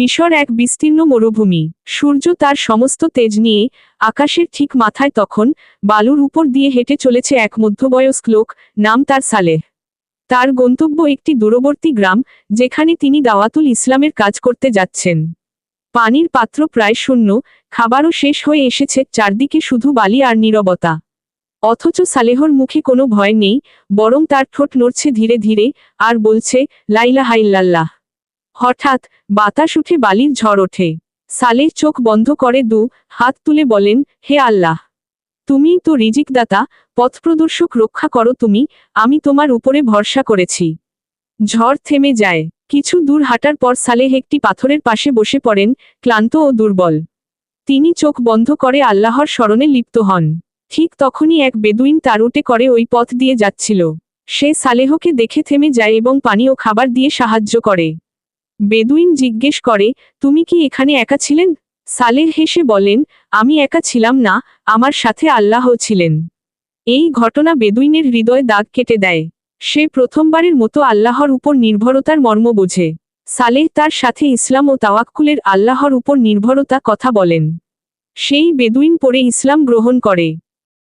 মিশর এক বিস্তীর্ণ মরুভূমি। সূর্য তার সমস্ত তেজ নিয়ে আকাশের ঠিক মাথায় তখন বালুর উপর দিয়ে হেঁটে চলেছে এক মধ্যবয়স্ক লোক, নাম তার সালেহ। তার গন্তব্য একটি দূরবর্তী গ্রাম, যেখানে তিনি দাওয়াতুল ইসলামের কাজ করতে যাচ্ছেন। পানির পাত্র প্রায় শূন্য, খাবারও শেষ হয়ে এসেছে, চারদিকে শুধু বালি আর নীরবতা। অথচ সালেহর মুখে কোনো ভয় নেই, বরং তার ঠোঁট নড়ছে ধীরে ধীরে, আর বলছে লাইলা হাইল্লাল্লাহ হঠাৎ বাতাস উঠে বালির ঝড় ওঠে। সালেহ চোখ বন্ধ করে দু হাত তুলে বলেন, হে আল্লাহ, তুমি তো রিজিকদাতা, পথপ্রদর্শক রক্ষা করো তুমি, আমি তোমার উপরে ভরসা করেছি। ঝড় থেমে যায়। কিছু দূর হাঁটার পর সালেহ একটি পাথরের পাশে বসে পড়েন, ক্লান্ত ও দুর্বল। তিনি চোখ বন্ধ করে আল্লাহর স্মরণে লিপ্ত হন। ঠিক তখনই এক বেদুইন তারুটে করে ওই পথ দিয়ে যাচ্ছিল। সে সালেহকে দেখে থেমে যায় এবং পানি ও খাবার দিয়ে সাহায্য করে। বেদুইন জিজ্ঞেস করে, তুমি কি এখানে একা ছিলেন? সালেহ হেসে বলেন, আমি একা ছিলাম না, আমার সাথে আল্লাহ ছিলেন। এই ঘটনা বেদুইনের হৃদয় দাগ কেটে দেয়। সে প্রথমবারের মতো আল্লাহর উপর নির্ভরতার মর্ম বোঝে। সালেহ তার সাথে ইসলাম ও তাওয়াক্কুলের আল্লাহর উপর নির্ভরতা কথা বলেন। সেই বেদুইন পরে ইসলাম গ্রহণ করে।